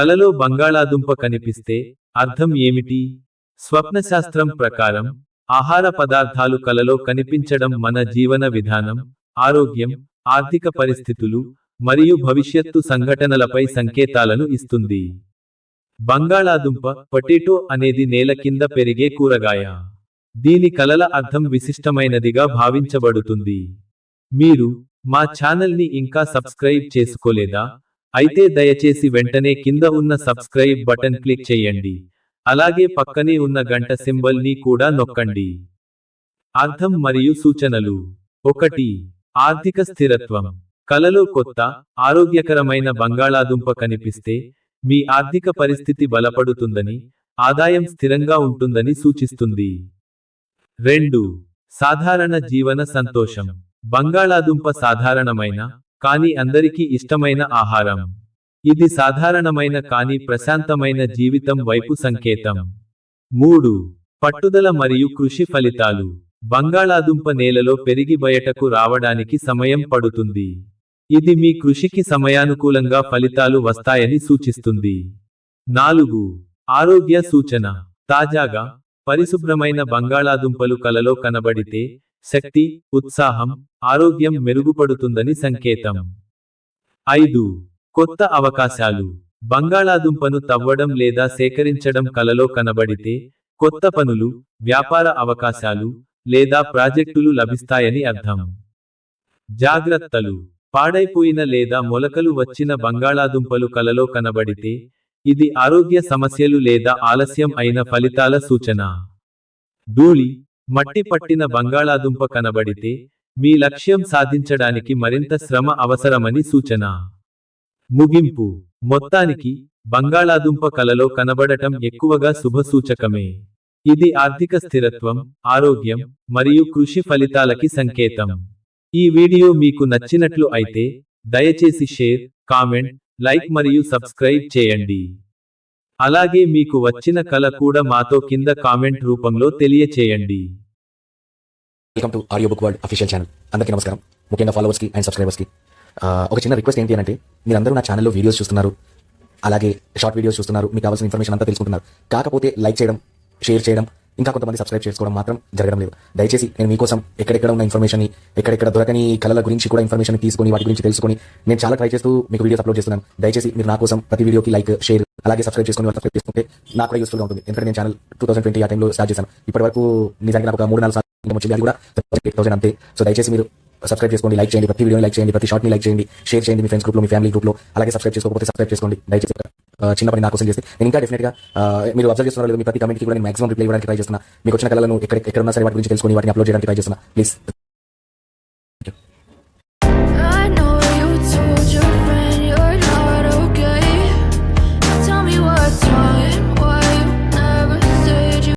కలలో బంగాళాదుంప కనిపిస్తే అర్థం ఏమిటి? స్వప్నశాస్త్రం ప్రకారం ఆహార పదార్థాలు కలలో కనిపించడం మన జీవన విధానం ఆరోగ్యం ఆర్థిక పరిస్థితులు మరియు భవిష్యత్తు సంఘటనలపై సంకేతాలను ఇస్తుంది. బంగాళాదుంప పొటేటో అనేది నేల కింద పెరిగే కూరగాయ. దీని కలల అర్థం విశిష్టమైనదిగా భావించబడుతుంది. మీరు మా ఛానల్ని ఇంకా సబ్స్క్రైబ్ చేసుకోలేదా? అయితే దయచేసి వెంటనే కింద ఉన్న సబ్స్క్రైబ్ బటన్ క్లిక్ చేయండి. అలాగే పక్కనే ఉన్న గంట సింబల్ని కూడా నొక్కండి. అర్థం మరియు సూచనలు. ఒకటి ఆర్థిక స్థిరత్వం. కలలో కొత్త ఆరోగ్యకరమైన బంగాళాదుంప కనిపిస్తే మీ ఆర్థిక పరిస్థితి బలపడుతుందని ఆదాయం స్థిరంగా ఉంటుందని సూచిస్తుంది. రెండు సాధారణ జీవన సంతోషం. బంగాళాదుంప సాధారణమైన కానీ అందరికీ ఇష్టమైన ఆహారం. ఇది సాధారణమైన కానీ ప్రశాంతమైన జీవితం వైపు సంకేతం. మూడు పట్టుదల మరియు కృషి ఫలితాలు. బంగాళాదుంప నేలలో పెరిగి బయటకు రావడానికి సమయం పడుతుంది. ఇది మీ కృషికి సమయానుకూలంగా ఫలితాలు వస్తాయని సూచిస్తుంది. నాలుగు ఆరోగ్య సూచన. తాజాగా పరిశుభ్రమైన బంగాళాదుంపలు కలలో కనబడితే శక్తి ఉత్సాహం ఆరోగ్యం మెరుగుపడుతుందని సంకేతం. ఐదు. కొత్త అవకాశాలు. బంగాళాదుంపను తవ్వడం లేదా సేకరించడం కలలో కనబడితే కొత్త పనులు వ్యాపార అవకాశాలు లేదా ప్రాజెక్టులు లభిస్తాయని అర్థం. జాగ్రత్తలు. పాడైపోయిన లేదా మొలకలు వచ్చిన బంగాళాదుంపలు కలలో కనబడితే ఇది ఆరోగ్య సమస్యలు లేదా ఆలస్యం అయిన ఫలితాల సూచన. ధూళి. మట్టి పట్టిన బంగాళాదుంప కనబడితే మీ లక్ష్యం సాధించడానికి మరింత శ్రమ అవసరమని సూచన. ముగింపు. మొత్తానికి బంగాళాదుంప కలలో కనబడటం ఎక్కువగా శుభసూచకమే. ఇది ఆర్థిక స్థిరత్వం ఆరోగ్యం మరియు కృషి ఫలితాలకి సంకేతం. ఈ వీడియో మీకు నచ్చినట్లు అయితే దయచేసి షేర్ కామెంట్ లైక్ మరియు సబ్స్క్రైబ్ చేయండి. అలాగే మీకు వచ్చిన కల కూడా మాతో కింద కామెంట్ రూపంలో తెలియచేయండి. Welcome to audio book world official channel అందరికీ నమస్కారం. ముఖ్యంగా ఫాలోవర్స్కి అండ్ సబ్స్క్రైబర్స్కి ఒక చిన్న రిక్వెస్ట్ ఏంటి అంటే మీరందరూ నా ఛానల్లో వీడియోస్ చూస్తున్నారు. అలాగే షార్ట్ వీడియోస్ చూస్తున్నారు. మీకు కావాల్సిన ఇన్ఫర్మేషన్ అంతా తెలుసుకుంటున్నారు. కాకపోతే లైక్ చేయడం షేర్ చేయడం ఇంకా కొంతమంది సబ్స్క్రైబ్ చేసుకోవడం మాత్రం జరగడం లేదు. దయచేసి నేను మీకోసం ఎక్కడెక్కడ ఉన్న ఇన్ఫర్మేషన్ ఎక్కడెక్కడ దొరకని కళల గురించి కూడా ఇన్ఫర్మేషన్ తీసుకొని వాటి గురించి తెలుసుకొని నేను చాలా ట్రై చేస్తూ మీకు వీడియోస్ అప్లోడ్ చేస్తున్నాను. దయచేసి మీరు నా కోసం ప్రతి వీడియోకి లైక్ షేర్ అలాగే సబ్స్క్రైబ్ చేసుకొని సబ్స్క్రైబ్ చేసుకుంటే నాకు కూడా యూస్ఫుల్గా ఉంటుంది. ఎందుకంటే నేను ఛానల్ టూ థౌసండ్ ట్వంటీ ఆ టైంలో స్టార్ట్ చేశాను. ఇప్పటి వరకు నిజానికి నాకు ఒక మూడు నాలుగు సార్లు వచ్చింది. అది కూడా ఎయిట్ థౌసండ్ అంతే. సో దయచేసి మీరు సబ్స్క్రైబ్ చేసుకోండి లైక్ చేయండి. ప్రతి వీడియోని లైక్ చేయండి. ప్రతి షార్ట్ని లైక్ చేయండి. షేర్ చేయండి మీ ఫ్రెండ్స్ గ్రూప్లో మీ ఫ్యామిలీ గ్రూప్లో అలాగే సబ్స్క్రైబ్ చేసుకోకపోతే సబ్స్క్రైబ్ చేసుకోండి. దయచేసి ఆ, చిన్న పని నా కోసం చేస్తే నేను ఇంకా డెఫినెట్గా మీరు అబ్జర్వ్ చేస్తున్నారు లేదు మీ ప్రతి కమెంట్కి కూడా నేను మాక్సిమం రిప్లై ఇవ్వడానికి ట్రై చేస్తున్నా. మీకు వచ్చిన కళలను ఎక్కడ ఎక్కడ ఉన్నా సరే వాటి గురించి తెలుసుకొని వాటిని అప్లోడ్ చేయడానికి ట్రై చేస్తున్నా. ప్లీజ్